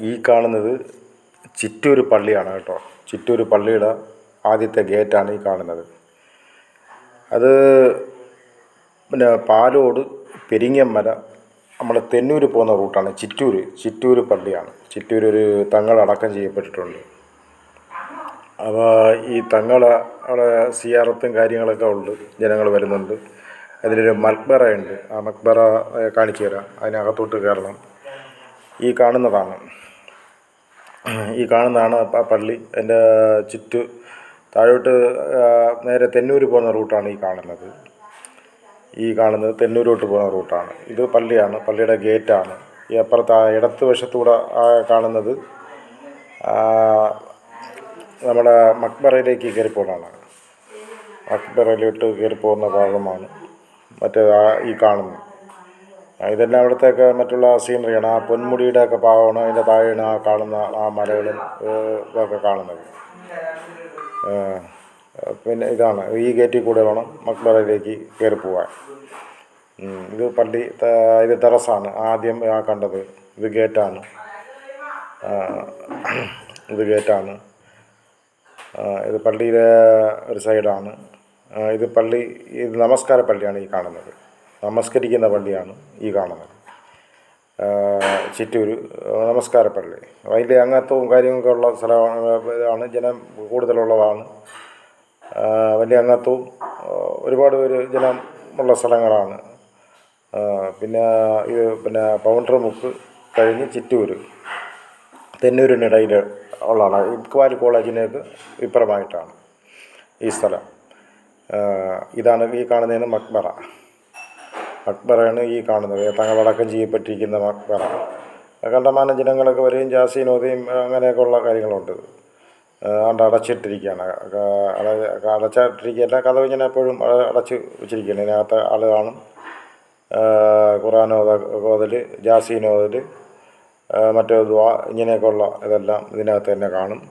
ഈ കാണുന്നത് ചിറ്റൂർ പള്ളിയാണ് കേട്ടോ. ചിറ്റൂർ പള്ളിയുടെ ആദ്യത്തെ ഗേറ്റാണ് ഈ കാണുന്നത്. അത് പിന്നെ പാലോട് പെരിങ്ങമ്മല നമ്മൾ തെന്നൂർ പോകുന്ന റൂട്ടാണ്. ചിറ്റൂർ ചിറ്റൂർ പള്ളിയാണ്. ചിറ്റൂർ ഒരു തങ്ങൾ അടക്കം ചെയ്യപ്പെട്ടിട്ടുണ്ട്. അപ്പോൾ ഈ തങ്ങൾ അവിടെ സിയാറത്തും കാര്യങ്ങളൊക്കെ ഉണ്ട്. ജനങ്ങൾ വരുന്നുണ്ട്. അതിലൊരു മക്ബറയുണ്ട്. ആ മക്ബറ കാണിച്ചു തരാം. അതിനകത്തോട്ട് കയറണം. ഈ കാണുന്നതാണ്. ഈ കാണുന്നതാണ് പള്ളി. അതിന്റെ ചുറ്റു താഴോട്ട് നേരെ തെന്നൂർ പോകുന്ന റൂട്ടാണ് ഈ കാണുന്നത്. ഈ കാണുന്നത് തെന്നൂരോട്ട് പോകുന്ന റൂട്ടാണ്. ഇത് പള്ളിയാണ്. പള്ളിയുടെ ഗേറ്റാണ്. ഈ അപ്പുറത്ത് ആ ഇടത്ത് വശത്തൂടെ കാണുന്നത് നമ്മുടെ മക്ബറയിലേക്ക് കയറി പോകുന്നതാണ് മക്ബറയിലോട്ട് കയറി പോകുന്ന ഭാഗമാണ്. മറ്റേ ഈ കാണുന്നത്. ഇതെല്ലാം അവിടുത്തെയൊക്കെ മറ്റുള്ള സീനറിയാണ് ആ പൊന്മുടിയുടെ ഒക്കെ ഭാഗമാണ് അതിന്റെ താഴെയാണ് ആ കാണുന്ന ആ മലകളും ഇതൊക്കെ കാണുന്നത്. പിന്നെ ഇതാണ്. ഈ ഗേറ്റിൽ കൂടെ വേണം മക്ബറയിലേക്ക് കയറി പോവാൻ. ഇത് പള്ളി ഇത് ടെറസാണ്. ആദ്യം ആ കണ്ടത്. ഇത് ഗേറ്റാണ്. ഇത് ഗേറ്റാണ്. ഇത് പള്ളിയിലെ ഒരു സൈഡാണ്. ഇത് പള്ളി ഇത് നമസ്കാര പള്ളിയാണ് ഈ കാണുന്നത്. നമസ്കരിക്കുന്ന പള്ളിയാണ് ഈ കാണുന്നത്. ചിറ്റൂർ നമസ്കാര പള്ളി അതിന്റെ അംഗത്വവും കാര്യങ്ങളൊക്കെ ഉള്ള സ്ഥലമാണ് ഇതാണ് ജനം കൂടുതലുള്ളതാണ്. വലിയ അംഗത്വവും ഒരുപാട് പേര് ജനം ഉള്ള സ്ഥലങ്ങളാണ്. പിന്നെ ഇത് പിന്നെ പൗണ്ടർ മുക്ക് കഴിഞ്ഞ് ചിറ്റൂർ തെന്നൂരിനിടയിൽ ഉള്ളതാണ്. ഇക്വാൽ കോളേജിനേക്ക് വിപ്രമായിട്ടാണ് ഈ സ്ഥലം. ഇതാണ് ഈ കാണുന്നതിന് മക്ബറ. മക്ബറയാണ് ഈ കാണുന്നത്. തങ്ങളടക്കം ചെയ്യപ്പെട്ടിരിക്കുന്ന മക്ബറ കണ്ടമാനം ജനങ്ങളൊക്കെ വരെയും ജാസീനോദയും അങ്ങനെയൊക്കെ ഉള്ള കാര്യങ്ങളുണ്ട്. അതുകൊണ്ട് അടച്ചിട്ടിരിക്കുകയാണ്. അടച്ചിട്ടിരിക്കുകയല്ല കഥ ഇങ്ങനെ എപ്പോഴും അട- അടച്ച് വെച്ചിരിക്കുകയാണ്. ഇതിനകത്ത് ആൾ കാണും. ഖുറാനോദ ഓതൽ ജാസീൻ ഓതൽ മറ്റേ ദ്വാ ഇങ്ങനെയൊക്കെ ഉള്ള ഇതെല്ലാം ഇതിനകത്ത് തന്നെ കാണും.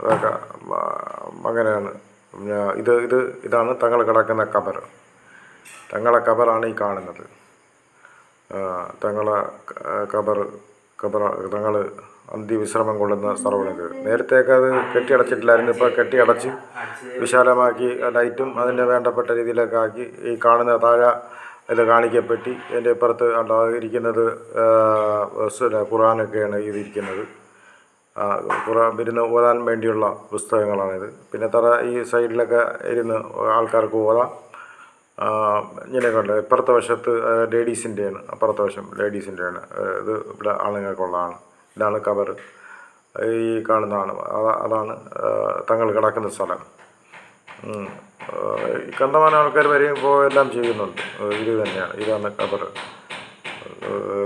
അതൊക്കെ അങ്ങനെയാണ്. ഇത് ഇത് ഇതാണ് തങ്ങൾ കിടക്കുന്ന കബർ തങ്ങളെ കബറാണ് ഈ കാണുന്നത്. തങ്ങളെ കബർ കബർ തങ്ങൾ അന്ത്യവിശ്രമം കൊള്ളുന്ന സ്ഥലമാണിത്. നേരത്തെയൊക്കെ അത് കെട്ടിയടച്ചിട്ടില്ലായിരുന്നു. ഇപ്പോൾ കെട്ടിയടച്ച് വിശാലമാക്കി ലൈറ്റും അതിന് വേണ്ടപ്പെട്ട രീതിയിലൊക്കെ ആക്കി ഈ കാണുന്ന താഴെ ഇത് കാണിക്കപ്പെട്ടി. എന്റെ ഇപ്പുറത്ത് ഇരിക്കുന്നത് ഖുറാനൊക്കെയാണ് ഇതിരിക്കുന്നത് ഖുറാൻ ഇരുന്ന് ഓതാൻ വേണ്ടിയുള്ള പുസ്തകങ്ങളാണിത്. പിന്നെ തറ ഈ സൈഡിലൊക്കെ ഇരുന്ന് ആൾക്കാർക്ക് ഓതാം. ഇങ്ങനെയൊക്കെ ഇപ്പുറത്തെ വശത്ത് ലേഡീസിന്റെയാണ്. അപ്പുറത്തെ വശം ലേഡീസിന്റെയാണ്. ഇത് ഇവിടെ ആണുങ്ങൾക്കുള്ളതാണ്. ഇതാണ് കവർ. ഈ കാണുന്നതാണ് അതാണ് തങ്ങൾ കിടക്കുന്ന സ്ഥലം. കണ്ടമാനം ആൾക്കാർ വരുമ്പോൾ എല്ലാം ചെയ്യുന്നുണ്ട്. ഇത് തന്നെയാണ്. ഇതാണ് കവർ.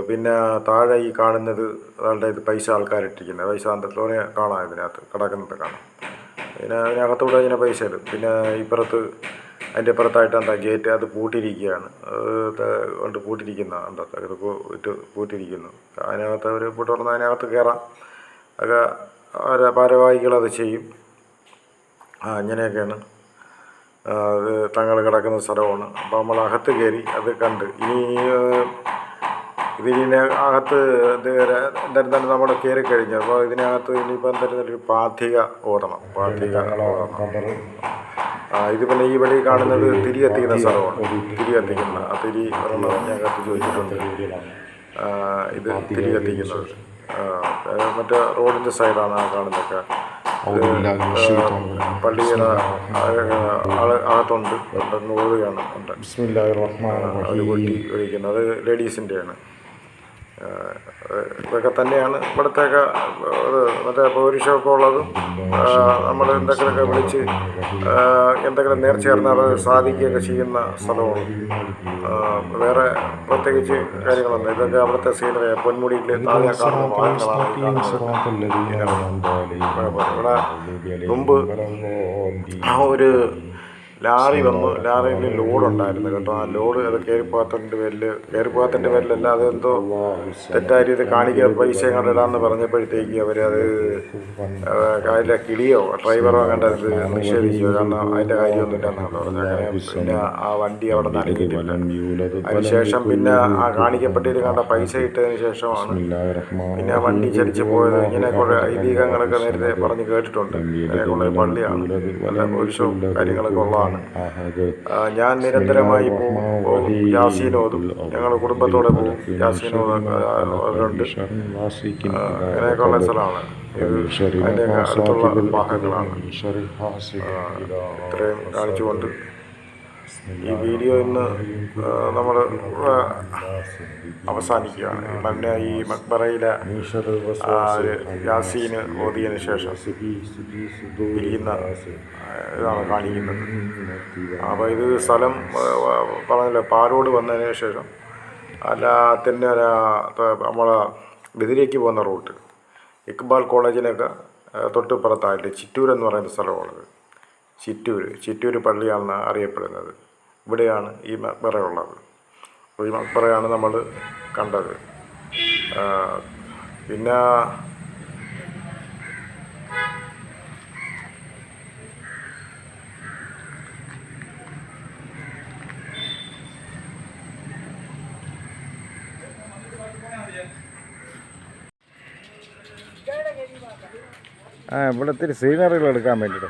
പിന്നെ താഴെ ഈ കാണുന്നത് അതുകൊണ്ട് ഇത് പൈസ ആൾക്കാരിട്ടിരിക്കുന്നത്. പൈസ അന്തത്തോടെ കാണാം ഇതിനകത്ത്. കിടക്കുന്നത് കാണാം. പിന്നെ അതിനകത്തൂടെ ഇങ്ങനെ പൈസ ഇടും. പിന്നെ ഇപ്പുറത്ത് അതിന്റെ അപ്പുറത്തായിട്ട് എന്താ ഗേറ്റ് അത് പൂട്ടിയിരിക്കുകയാണ്. കൊണ്ട് പൂട്ടിയിരിക്കുന്ന എന്താ ഇത് ഇട്ട് പൂട്ടിയിരിക്കുന്നു. അതിനകത്ത് അവർ പൂട്ട് തുറന്ന് അതിനകത്ത് കയറാം. ഒക്കെ അവരെ ഭാരവാഹികൾ അത് ചെയ്യും. ആ അങ്ങനെയൊക്കെയാണ് അത് തങ്ങൾ കിടക്കുന്ന സ്ഥലമാണ്. അപ്പോൾ നമ്മൾ അകത്ത് കയറി അത് കണ്ട് ഇനി ഇതിനെ അകത്ത് എന്തായാലും തന്നെ നമ്മൾ കയറി കഴിഞ്ഞു. അപ്പോൾ ഇതിനകത്ത് ഇനിയിപ്പോൾ എന്തായാലും ഒരു പാർത്ഥിക ഓടണം പാർത്ഥിക ഓതണം ആ ഇത് പിന്നെ ഈ വഴി കാണുന്നത് തിരി കത്തിക്കുന്ന സ്ഥലമാണ്. തിരി കത്തിക്കുന്ന ആ തിരി ഒരെണ്ണം ഞാൻ കത്തിച്ച് വെച്ചിട്ടുണ്ട് ഇത് തിരി കത്തിക്കുന്നത് അത് മറ്റേ റോഡിന്റെ സൈഡാണ് ആ കാണുന്നതൊക്കെ. പള്ളിയുടെ അകത്തുണ്ട്. ഉണ്ട് ഒരു കുട്ടി ഒഴിക്കുന്നത് അത് ലേഡീസിന്റെയാണ് ഇതൊക്കെ തന്നെയാണ് ഇവിടത്തെയൊക്കെ ഇത് മറ്റേ പൗരുഷമൊക്കെ ഉള്ളതും നമ്മൾ എന്തെങ്കിലുമൊക്കെ വിളിച്ച് എന്തെങ്കിലും നേർച്ച ചേർന്നാൽ സാധിക്കുകയൊക്കെ ചെയ്യുന്ന സ്ഥലമാണ്. വേറെ പ്രത്യേകിച്ച് കാര്യങ്ങളൊന്നും ഇതൊക്കെ അവിടുത്തെ സീനറി പൊന്മുടിയിൽ. ഇവിടെ മുമ്പ് ആ ഒരു ലാറി വന്നു. ലാറിയിൽ ലോഡ് ഉണ്ടായിരുന്നു കേട്ടോ. ആ ലോഡ് അത് കയറിപ്പോകത്തിന്റെ പേരിൽ കയറിപ്പോകത്തിന്റെ പേരിലല്ല അത് എന്തോ തെറ്റായ രീതി കാണിക്കുക പൈസ എങ്ങോട്ട് ഇടാന്ന് പറഞ്ഞപ്പോഴത്തേക്ക് അവർ അവരത് അതിലെ കിളിയോ ഡ്രൈവറോ കണ്ടത് നിഷേധിച്ചു? കാരണം അതിന്റെ കാര്യമൊന്നുമില്ലെന്നാണ് പറഞ്ഞത് അങ്ങനെ പിന്നെ ആ വണ്ടി അവിടെ നൽകിയിട്ടില്ല അതിനുശേഷം പിന്നെ ആ കാണിക്കപ്പെട്ടിട്ട് കണ്ട പൈസ ഇട്ടതിന് ശേഷമാണ് പിന്നെ ആ വണ്ടി ചരിച്ചു പോയത് ഇങ്ങനെ കുറെ ഐതിഹ്യങ്ങളൊക്കെ നേരത്തെ പറഞ്ഞ് കേട്ടിട്ടുണ്ട്. ഇങ്ങനെയൊക്കെയുള്ള പള്ളിയാണ്. നല്ല ഒഴിച്ചും കാര്യങ്ങളൊക്കെ ഉള്ളതാണ്. ആ, ഞാൻ നിരന്തരമായി യാസീൻ ഓതും. ഞങ്ങൾ കുടുംബത്തോടെ പോകും. യാസീൻ ഓതുണ്ട് അങ്ങനെയൊക്കെയുള്ള സ്ഥലമാണ്. ഇത് അതിന്റെ അടുത്തുള്ള ഭാഗങ്ങളാണ് ഇത്രയും കാണിച്ചുകൊണ്ട് ഈ വീഡിയോ ഇന്ന് നമ്മൾ അവസാനിക്കുകയാണ്. പിന്നെ ഈ മക്ബറയിലെ യാസീന് ഓതിയതിന് ശേഷം പിരിയുന്ന ഇതാണ് കാണിക്കുന്നത്. അപ്പോൾ ഇത് സ്ഥലം പറഞ്ഞില്ല പാലോട് വന്നതിന് ശേഷം അല്ല തന്നെ നമ്മളെ ബെതിരേക്ക് പോകുന്ന റൂട്ട്. ഇക്ബാൽ കോളേജിനൊക്കെ തൊട്ടുപുറത്തായിട്ട് ചിറ്റൂർ എന്ന് പറയുന്ന സ്ഥലമാണത് ചിറ്റൂർ ചിറ്റൂർ പള്ളിയാണ് അറിയപ്പെടുന്നത്. ഇവിടെയാണ് ഈ മക്ബറ ഉള്ളത് ഈ മക്ബറയാണ് നമ്മൾ കണ്ടത്. പിന്നെ ആ ഇവിടെ ഇത്തിരി സീനറികൾ എടുക്കാൻ വേണ്ടിയിട്ട്